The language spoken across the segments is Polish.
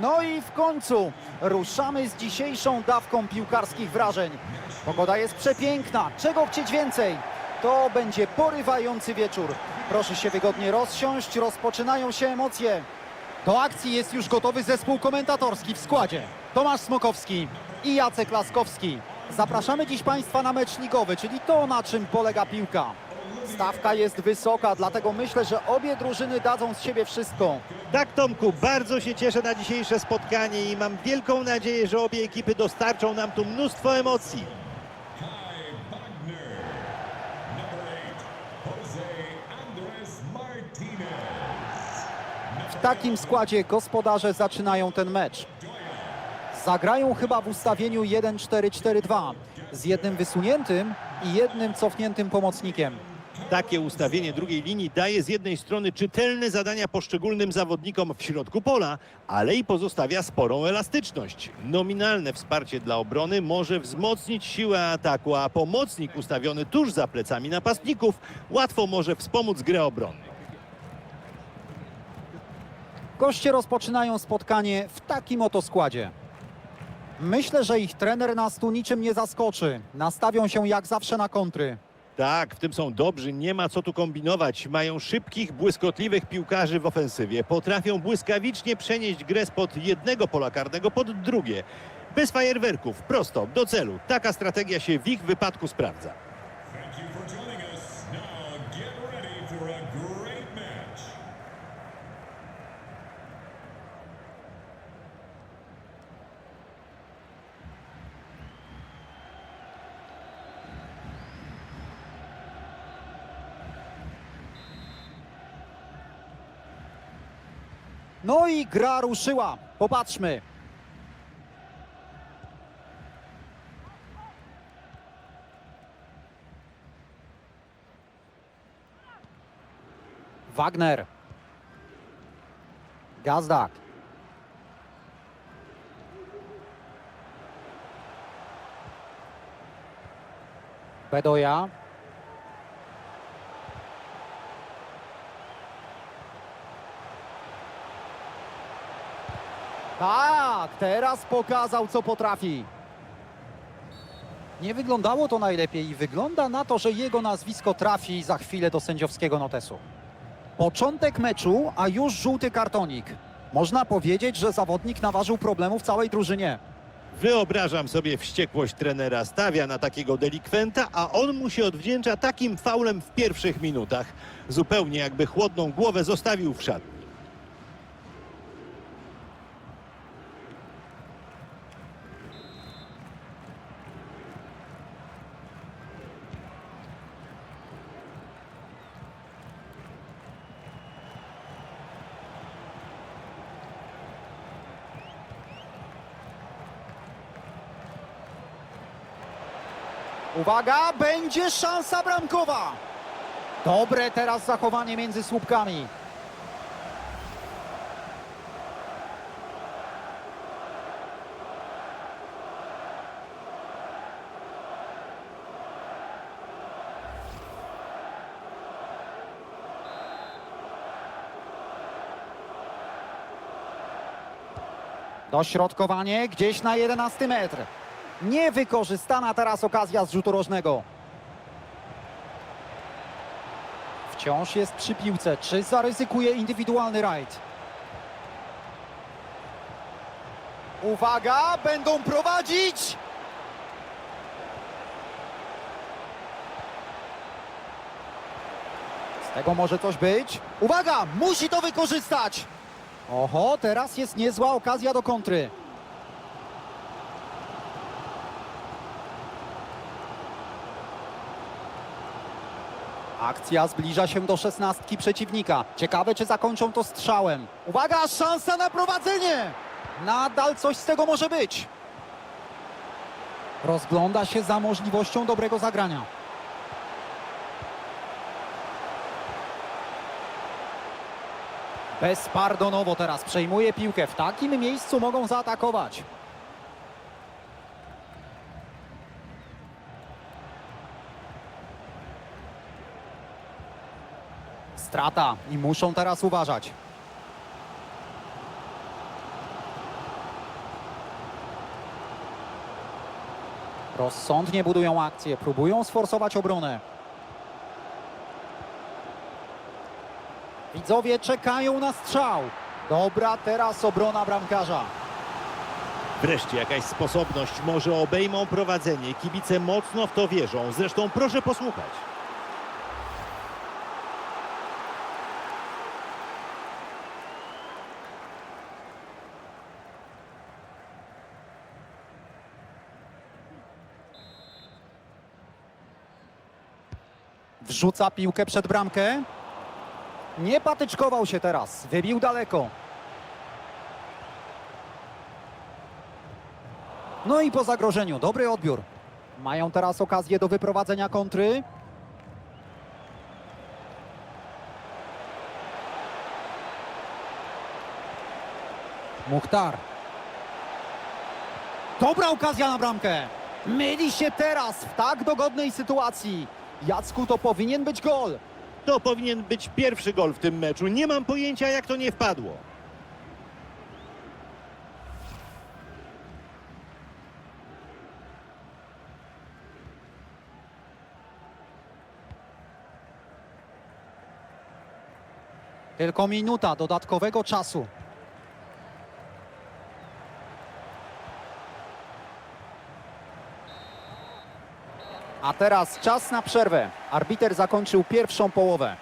No i w końcu ruszamy z dzisiejszą dawką piłkarskich wrażeń. Pogoda jest przepiękna, czego chcieć więcej? To będzie porywający wieczór. Proszę się wygodnie rozsiąść, rozpoczynają się emocje. Do akcji jest już gotowy zespół komentatorski w składzie. Tomasz Smokowski i Jacek Laskowski. Zapraszamy dziś Państwa na mecz ligowy, czyli to, na czym polega piłka. Stawka jest wysoka, dlatego myślę, że obie drużyny dadzą z siebie wszystko. Tak, Tomku, bardzo się cieszę na dzisiejsze spotkanie i mam wielką nadzieję, że obie ekipy dostarczą nam tu mnóstwo emocji. W takim składzie gospodarze zaczynają ten mecz. Zagrają chyba w ustawieniu 1-4-4-2 z jednym wysuniętym i jednym cofniętym pomocnikiem. Takie ustawienie drugiej linii daje z jednej strony czytelne zadania poszczególnym zawodnikom w środku pola, ale i pozostawia sporą elastyczność. Nominalne wsparcie dla obrony może wzmocnić siłę ataku, a pomocnik ustawiony tuż za plecami napastników łatwo może wspomóc grę obronną. Goście rozpoczynają spotkanie w takim oto składzie. Myślę, że ich trener nas tu niczym nie zaskoczy. Nastawią się jak zawsze na kontry. Tak, w tym są dobrzy, nie ma co tu kombinować. Mają szybkich, błyskotliwych piłkarzy w ofensywie. Potrafią błyskawicznie przenieść grę spod jednego pola karnego pod drugie. Bez fajerwerków, prosto, do celu. Taka strategia się w ich wypadku sprawdza. No i gra ruszyła. Popatrzmy. Wagner. Gazdak. Bedoja. Tak, teraz pokazał, co potrafi. Nie wyglądało to najlepiej i wygląda na to, że jego nazwisko trafi za chwilę do sędziowskiego notesu. Początek meczu, a już żółty kartonik. Można powiedzieć, że zawodnik naważył problemów całej drużynie. Wyobrażam sobie wściekłość trenera. Stawia na takiego delikwenta, a on mu się odwdzięcza takim faulem w pierwszych minutach. Zupełnie jakby chłodną głowę zostawił w szatni. Uwaga, będzie szansa bramkowa. Dobre teraz zachowanie między słupkami. Dośrodkowanie gdzieś na 11 metr. Niewykorzystana teraz okazja z rzutu rożnego. Wciąż jest przy piłce. Czy zaryzykuje indywidualny rajd? Uwaga, będą prowadzić! Z tego może coś być. Uwaga, musi to wykorzystać! Oho, teraz jest niezła okazja do kontry. Akcja zbliża się do szesnastki przeciwnika. Ciekawe, czy zakończą to strzałem. Uwaga, szansa na prowadzenie! Nadal coś z tego może być. Rozgląda się za możliwością dobrego zagrania. Bezpardonowo teraz przejmuje piłkę. W takim miejscu mogą zaatakować. Strata i muszą teraz uważać. Rozsądnie budują akcję, próbują sforsować obronę. Widzowie czekają na strzał. Dobra, teraz obrona bramkarza. Wreszcie jakaś sposobność może obejmą prowadzenie. Kibice mocno w to wierzą. Zresztą proszę posłuchać. Wrzuca piłkę przed bramkę. Nie patyczkował się teraz, wybił daleko. No i po zagrożeniu, dobry odbiór. Mają teraz okazję do wyprowadzenia kontry. Muchtar. Dobra okazja na bramkę. Myli się teraz w tak dogodnej sytuacji. Jacku, to powinien być gol. To powinien być pierwszy gol w tym meczu. Nie mam pojęcia, jak to nie wpadło. Tylko minuta dodatkowego czasu. A teraz czas na przerwę. Arbiter zakończył pierwszą połowę.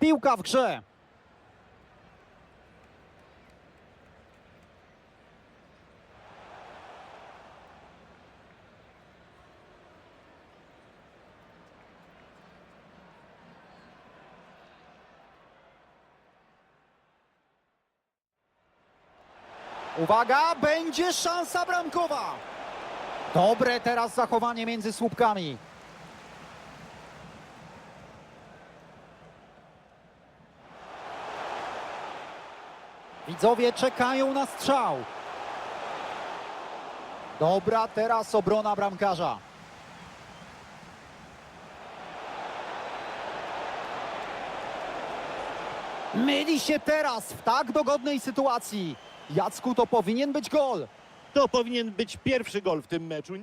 Piłka w grze. Uwaga, będzie szansa bramkowa. Dobre teraz zachowanie między słupkami. Widzowie czekają na strzał. Dobra, teraz obrona bramkarza. Myli się teraz w tak dogodnej sytuacji. Jacku, to powinien być gol. To powinien być pierwszy gol w tym meczu.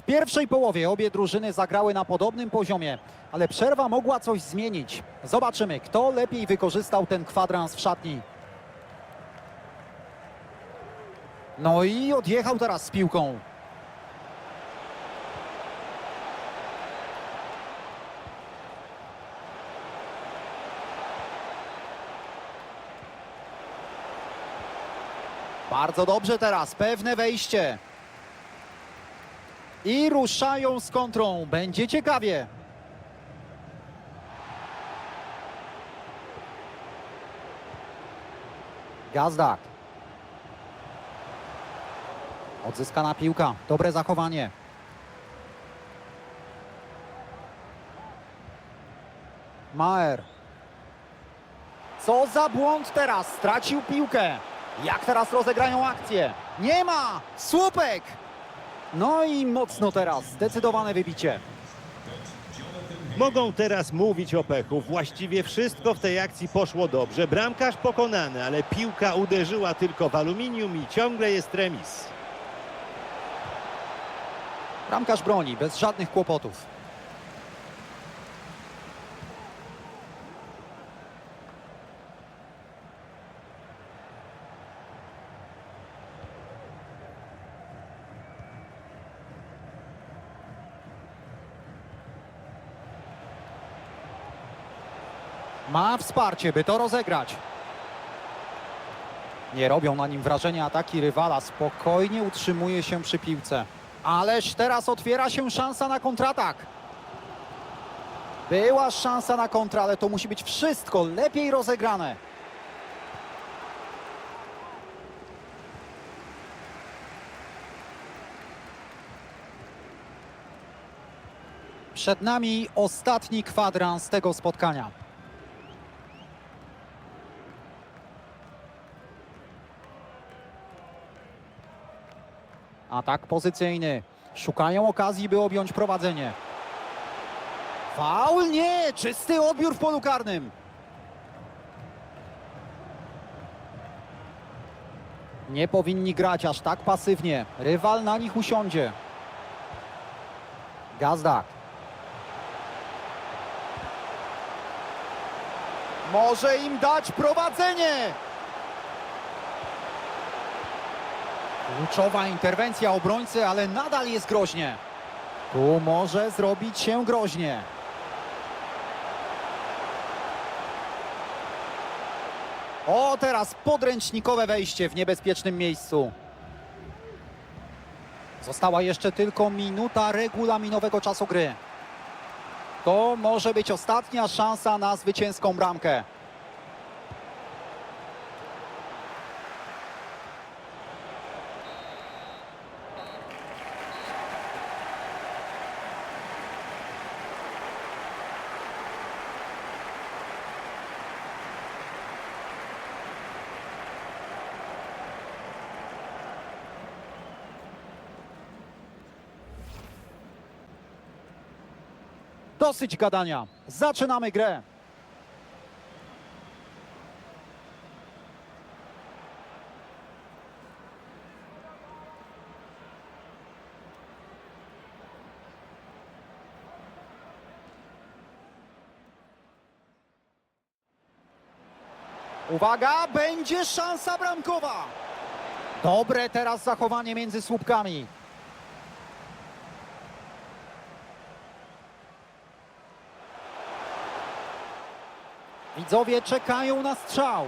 W pierwszej połowie obie drużyny zagrały na podobnym poziomie, ale przerwa mogła coś zmienić. Zobaczymy, kto lepiej wykorzystał ten kwadrans w szatni. No i odjechał teraz z piłką. Bardzo dobrze teraz, pewne wejście. I ruszają z kontrą. Będzie ciekawie. Gazdak. Odzyskana piłka. Dobre zachowanie. Maer. Co za błąd teraz? Stracił piłkę. Jak teraz rozegrają akcję? Nie ma! Słupek! No i mocno teraz, zdecydowane wybicie. Mogą teraz mówić o pechu. Właściwie wszystko w tej akcji poszło dobrze. Bramkarz pokonany, ale piłka uderzyła tylko w aluminium i ciągle jest remis. Bramkarz broni, bez żadnych kłopotów. Ma wsparcie, by to rozegrać. Nie robią na nim wrażenia ataki rywala, spokojnie utrzymuje się przy piłce. Ależ teraz otwiera się szansa na kontratak. Była szansa na kontrę, ale to musi być wszystko lepiej rozegrane. Przed nami ostatni kwadrans tego spotkania. Atak pozycyjny. Szukają okazji, by objąć prowadzenie. Faul nie! Czysty odbiór w polu karnym. Nie powinni grać aż tak pasywnie. Rywal na nich usiądzie. Gazdak. Może im dać prowadzenie. Kluczowa interwencja obrońcy, ale nadal jest groźnie. Tu może zrobić się groźnie. O, teraz podręcznikowe wejście w niebezpiecznym miejscu. Została jeszcze tylko minuta regulaminowego czasu gry. To może być ostatnia szansa na zwycięską bramkę. Dosyć gadania. Zaczynamy grę. Uwaga, będzie szansa bramkowa. Dobre teraz zachowanie między słupkami. Widzowie czekają na strzał.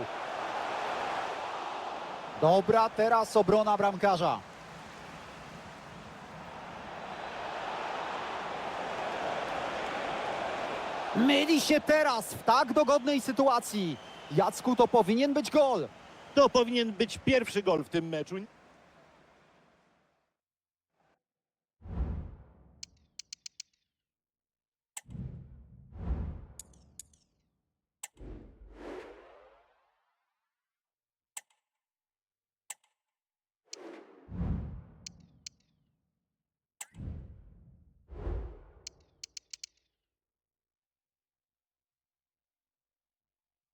Dobra, teraz obrona bramkarza. Myli się teraz w tak dogodnej sytuacji. Jacku, to powinien być gol. To powinien być pierwszy gol w tym meczu.